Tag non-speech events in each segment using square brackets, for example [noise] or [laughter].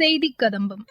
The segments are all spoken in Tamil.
செய்தி கதம்பம்.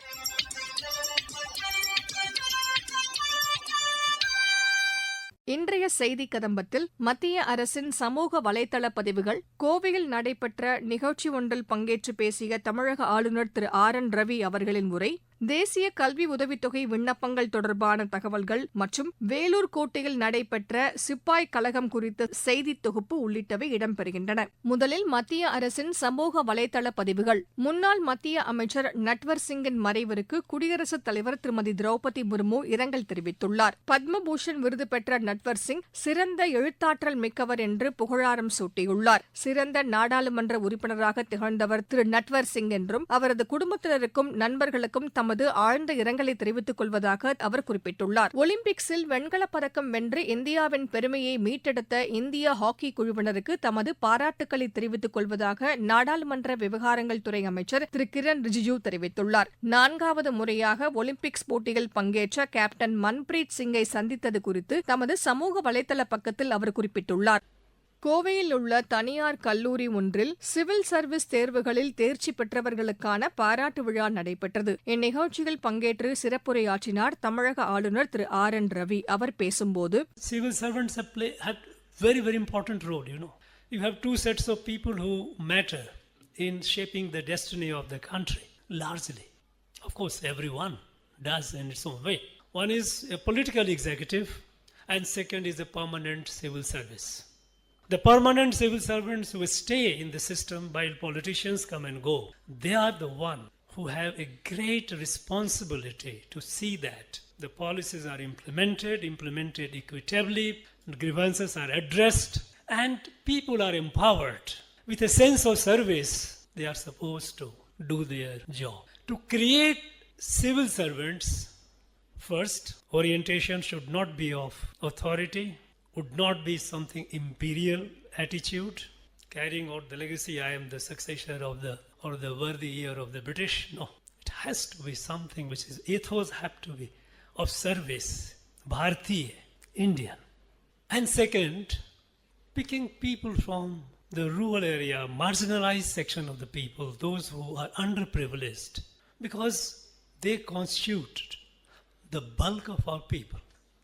இன்றைய செய்தி கதம்பத்தில் மத்திய அரசின் சமூக வலைதள பதிவுகள் கோவையில் நடைபெற்ற நிகழ்ச்சி ஒன்றில் பங்கேற்று பேசிய தமிழக ஆளுநர் திரு ஆர் என் ரவி அவர்களின் உரை தேசிய கல்வி உதவித்தொகை விண்ணப்பங்கள் தொடர்பான தகவல்கள் மற்றும் வேலூர் கோட்டையில் நடைபெற்ற சிப்பாய் கழகம் குறித்த செய்தி தொகுப்பு உள்ளிட்டவை இடம்பெறுகின்றன. முதலில் மத்திய அரசின் சமூக வலைதள பதிவுகள். முன்னாள் மத்திய அமைச்சர் நட்வர் சிங்கின் மறைவிற்கு குடியரசுத் தலைவர் திருமதி திரௌபதி முர்மு இரங்கல் தெரிவித்துள்ளார். பத்மபூஷன் விருது பெற்ற நட்வர் சிங் சிறந்த எழுத்தாற்றல் மிக்கவர் என்று புகழாரம் சூட்டியுள்ளார். சிறந்த நாடாளுமன்ற உறுப்பினராக திகழ்ந்தவர் திரு நட்வர் சிங் என்றும் அவரது குடும்பத்தினருக்கும் நண்பர்களுக்கும் தமது ஆழ்ந்த இரங்கலை தெரிவித்துக் கொள்வதாக அவர் குறிப்பிட்டுள்ளார். ஒலிம்பிக்ஸில் வெண்கலப் பதக்கம் வென்று இந்தியாவின் பெருமையை மீட்டெடுத்த இந்திய ஹாக்கி குழுவினருக்கு தமது பாராட்டுக்களை தெரிவித்துக் கொள்வதாக நாடாளுமன்ற விவகாரங்கள் துறை அமைச்சர் திரு. கிரண் ரிஜிஜூ தெரிவித்துள்ளார். நான்காவது முறையாக ஒலிம்பிக்ஸ் போட்டியில் பங்கேற்ற கேப்டன் மன்பிரீத் சிங்கை சந்தித்தது குறித்து தமது சமூக வலைதள பக்கத்தில் அவர் குறிப்பிட்டுள்ளார். கோவையில் உள்ள தனியார் கல்லூரி ஒன்றில் சிவில் சர்வீஸ் தேர்வுகளில் தேர்ச்சி பெற்றவர்களுக்கான பாராட்டு விழா நடைபெற்றது இந்நிகழ்ச்சியில் பங்கேற்று சிறப்புரையாற்றினார் தமிழக ஆளுநர் திரு ஆர் என் ரவி அவர் பேசும்போது civil servants have play have very very important role you know you have two sets of people who matter in shaping the destiny of the country largely of course everyone does in its own way one is a political executive and second is a permanent civil service the permanent civil servants who stay in the system while politicians come and go they are the one who have a great responsibility to see that the policies are implemented, implemented equitably, grievances are addressed, and people are empowered. With a sense of service, they are supposed to do their job. To create civil servants, first, orientation should not be of authority, would not be something imperial attitude, carrying out the legacy, I am the successor of the or the worthy heir of the British. No, it has to be something which is ethos have to be of service, Bharatiya, Indian. And second, picking people from the rural area, marginalized section of the people, those who are underprivileged, because they constitute the bulk of our people.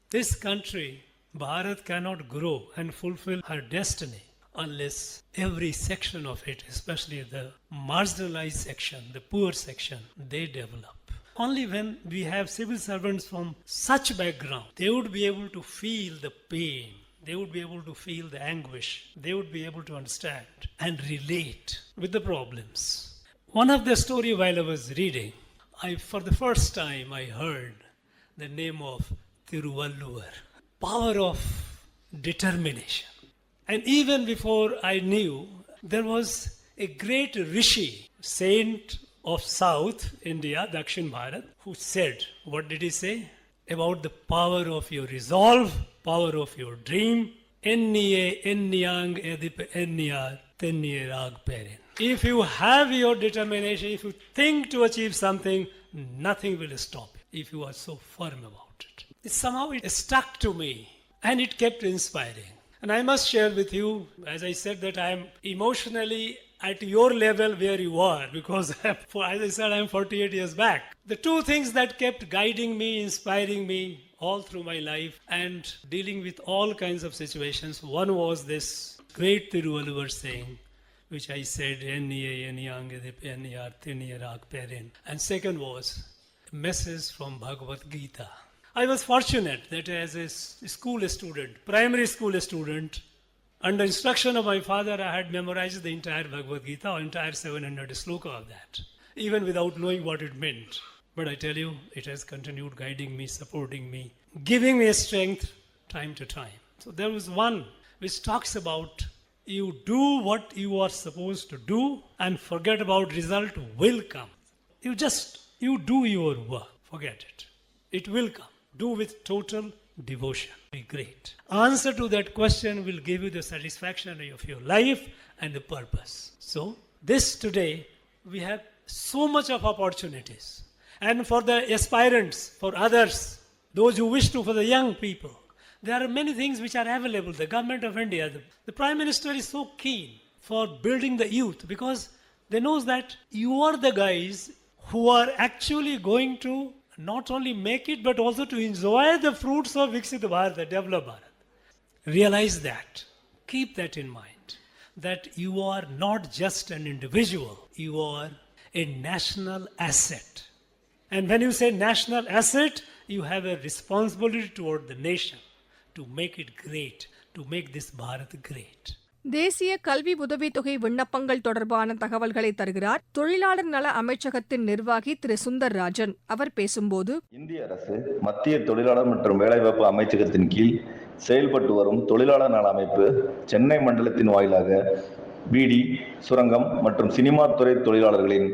This country, Bharat, cannot grow and fulfill her destiny unless every section of it, especially the marginalized section, the poor section, they develop. Only when we have civil servants from such background, they would be able to feel the pain, they would be able to feel the anguish, they would be able to understand and relate with the problems. One of the story while I was reading, I for the first time I heard the name of Tiruvalluvar, power of determination. And even before I knew, there was a great rishi, saint of South India, Dakshin Bharat, who said, what did he say? About the power of your resolve, power of your dream. Enniye tenniye. If you have your determination, if you think to achieve something, nothing will stop you if you are so firm about it. It somehow it stuck to me and it kept inspiring. And I must share with you, as I said, that I am emotionally at your level where you are because, [laughs] as I said, I'm 48 years back. The two things that kept guiding me, inspiring me all through my life, and dealing with all kinds of situations. One was this great Tiruvalluvar saying, which I said. And second was message from Bhagavad Gita. I was fortunate that as a school student, primary school student, under instruction of my father, I had memorized the entire Bhagavad Gita, or entire 700 sloka of that, even without knowing what it meant. But I tell you, it has continued guiding me, supporting me, giving me strength time to time. So there was one which talks about you do what you are supposed to do and forget about result will come. You just you do your work, forget it. It will come. Do with total devotion. Be great. Answer to that question will give you the satisfaction of your life and the purpose. So, this today, we have so much of opportunities. And for the aspirants, for others, those who wish to, for the young people, there are many things which are available. The government of India, the, the Prime Minister is so keen for building the youth because they knows that you are the guys who are actually going to not only make it but also to enjoy the fruits of Viksit Bharat, developed Bharat. Realize that. Keep that in mind. That you are not just an individual, you are a national asset. And when you say national asset, you have a responsibility toward the nation to make it great, to make this Bharat great. தேசிய கல்வி உதவித்தொகை விண்ணப்பங்கள் தொடர்பான தகவல்களை தருகிறார் தொழிலாளர் நல அமைச்சகத்தின் நிர்வாகி திரு. சுந்தர் ராஜன் அவர் பேசும்போது இந்திய அரசு மத்திய தொழிலாளர் மற்றும் வேலைவாய்ப்பு அமைச்சகத்தின் கீழ் செயல்பட்டு வரும் தொழிலாளர் நல அமைப்பு சென்னை மண்டலத்தின் வாயிலாக பீடி சுரங்கம் மற்றும் சினிமா துறை தொழிலாளர்களின்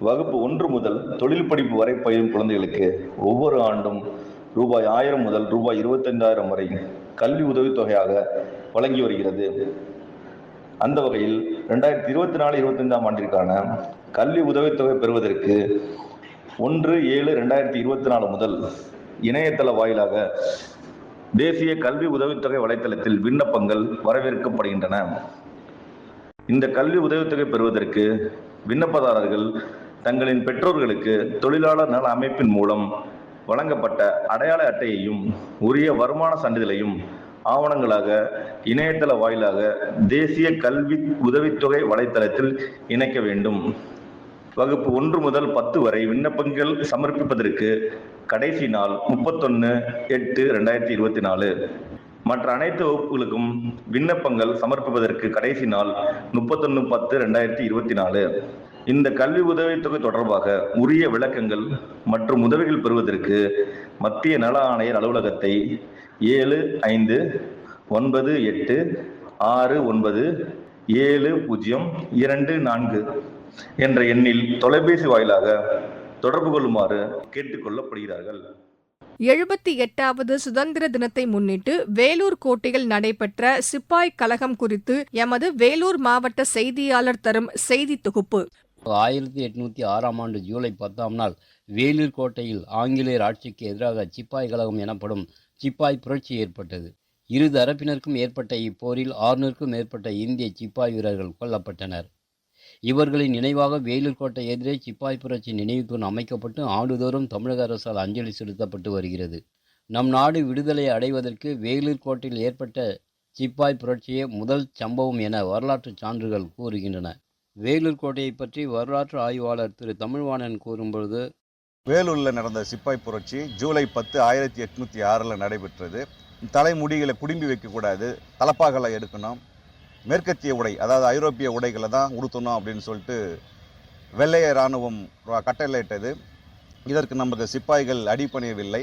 வகுப்பு ஒன்று முதல் தொழில் படிப்பு வரை பயிலும் குழந்தைகளுக்கு ஒவ்வொரு ஆண்டும் ரூபாய் ஆயிரம் முதல் ரூபாய் இருபத்தைந்தாயிரம் வரை கல்வி உதவித்தொகையாக வழங்கி வருகிறது. அந்த வகையில் ரெண்டாயிரத்தி இருபத்தி நாலு இருபத்தைந்தாம் ஆண்டிற்கான கல்வி உதவித்தொகை பெறுவதற்கு ஒன்று ஏழு ரெண்டாயிரத்தி இருபத்தி நாலு முதல் இணையதள வாயிலாக தேசிய கல்வி உதவித்தொகை வலைத்தளத்தில் விண்ணப்பங்கள் வரவேற்கப்படுகின்றன. இந்த கல்வி உதவித்தொகை பெறுவதற்கு விண்ணப்பதாரர்கள் தங்களின் பெற்றோர்களுக்கு தொழிலாளர் நல அமைப்பின் மூலம் வழங்கப்பட்ட அடையாள அட்டையையும் உரிய வருமான சான்றிதழையும் ஆவணங்களாக இணையதள வாயிலாக தேசிய கல்வி உதவித்தொகை வலைத்தளத்தில் இணைக்க வேண்டும். வகுப்பு ஒன்று முதல் பத்து வரை விண்ணப்பங்கள் சமர்ப்பிப்பதற்கு கடைசி நாள் முப்பத்தொன்று எட்டு ரெண்டாயிரத்தி இருபத்தி நாலு. மற்ற அனைத்து வகுப்புகளுக்கும் விண்ணப்பங்கள் சமர்ப்பிப்பதற்கு கடைசி நாள் முப்பத்தொன்று பத்து ரெண்டாயிரத்தி இருபத்தி நாலு. இந்த கல்வி உதவித்தொகை தொடர்பாக உரிய விளக்கங்கள் மற்றும் உதவிகள் பெறுவதற்கு மத்திய நல ஆணையர் அலுவலகத்தை ஏழு ஐந்து ஒன்பது எட்டு ஆறு ஒன்பது ஏழு பூஜ்ஜியம் இரண்டு நான்கு என்ற எண்ணில் தொலைபேசி வாயிலாக தொடர்பு கொள்ளுமாறு கேட்டுக்கொள்ளப்படுகிறார்கள். எழுபத்தி எட்டாவது சுதந்திர தினத்தை முன்னிட்டு வேலூர் கோட்டையில் நடைபெற்ற சிப்பாய் கலகம் குறித்து எமது வேலூர் மாவட்ட செய்தியாளர் தரும் செய்தி தொகுப்பு. ஆயிரத்தி எட்நூத்தி ஆறாம் ஆண்டு ஜூலை பத்தாம் நாள் வேலூர் கோட்டையில் ஆங்கிலேயர் ஆட்சிக்கு எதிராக சிப்பாய் கழகம் எனப்படும் சிப்பாய் புரட்சி ஏற்பட்டது. இரு தரப்பினருக்கும் ஏற்பட்ட இப்போரில் ஆறுநூறுக்கும் மேற்பட்ட இந்திய சிப்பாய் வீரர்கள் கொல்லப்பட்டனர். இவர்களின் நினைவாக வேலூர் கோட்டை எதிரே சிப்பாய் புரட்சி நினைவு தூண் அமைக்கப்பட்டு ஆண்டுதோறும் தமிழக அரசால் அஞ்சலி செலுத்தப்பட்டு வருகிறது. நம் நாடு விடுதலை அடைவதற்கு வேலூர் கோட்டையில் ஏற்பட்ட சிப்பாய் புரட்சியே முதல் சம்பவம் என வரலாற்று சான்றுகள் கூறுகின்றன. வேலூர் கோட்டையை பற்றி வரலாற்று ஆய்வாளர் திரு தமிழ்வாணன் கூறும்பொழுது வேலூரில் நடந்த சிப்பாய் புரட்சி ஜூலை பத்து ஆயிரத்தி எட்நூற்றி ஆறில் நடைபெற்றது. தலைமுடிகளை குடும்பி வைக்கக்கூடாது தலப்பாகளை எடுக்கணும் மேற்கத்திய உடை அதாவது ஐரோப்பிய உடைகளை தான் உடுத்தணும் அப்படின்னு சொல்லிட்டு வெள்ளைய இராணுவம் கட்டளையிட்டது. இதற்கு நமக்கு சிப்பாய்கள் அடிபணியவில்லை.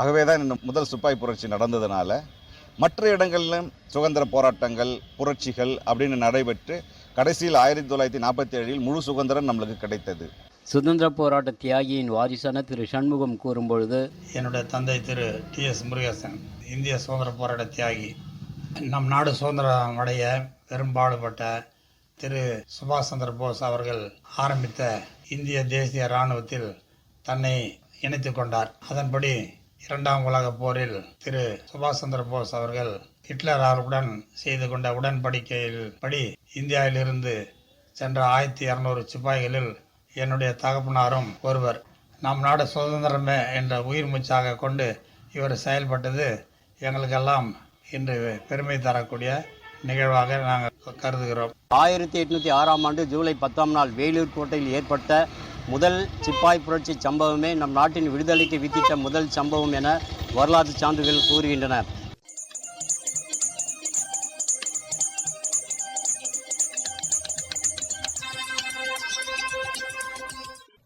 ஆகவே தான் இந்த முதல் சிப்பாய் புரட்சி நடந்ததுனால மற்ற இடங்களிலும் சுதந்திர போராட்டங்கள் புரட்சிகள் அப்படின்னு நடைபெற்று கடைசியில் ஆயிரத்தி தொள்ளாயிரத்தி நாற்பத்தி ஏழில் முழு சுதந்திரம் நம்மளுக்கு கிடைத்தது. சுதந்திர போராட்ட தியாகியின் வாரிசான திரு சண்முகம் கூறும்பொழுது என்னுடைய தந்தை திரு டி எஸ் முருகேசன் இந்திய சுதந்திர போராட்ட தியாகி நம் நாடு சுதந்திரம் அடைய பெரும்பாடுபட்ட திரு சுபாஷ் சந்திர போஸ் அவர்கள் ஆரம்பித்த இந்திய தேசிய இராணுவத்தில் தன்னை இணைத்து கொண்டார். அதன்படி இரண்டாம் உலகப் போரில் திரு சுபாஷ் சந்திர போஸ் அவர்கள் ஹிட்லர் அவர்களுடன் செய்து கொண்ட உடன்படிக்கையில் படி இந்தியாவிலிருந்து சென்ற ஆயிரத்தி இரநூறு சிப்பாய்களில் என்னுடைய தகப்பனாரும் ஒருவர். நம் நாடு சுதந்திரமே என்ற உயிர் மூச்சாக கொண்டு இவர் செயல்பட்டது எங்களுக்கெல்லாம் இன்று பெருமை தரக்கூடிய நிகழ்வாக நாங்கள் கருதுகிறோம். ஆயிரத்தி எட்நூற்றி ஆறாம் ஆண்டு ஜூலை பத்தாம் நாள் வேலூர் கோட்டையில் ஏற்பட்ட முதல் சிப்பாய் புரட்சி சம்பவமே நம் நாட்டின் விடுதலைக்கு வித்திட்ட முதல் சம்பவம் என வரலாற்று சான்றுகள் கூறுகின்றன.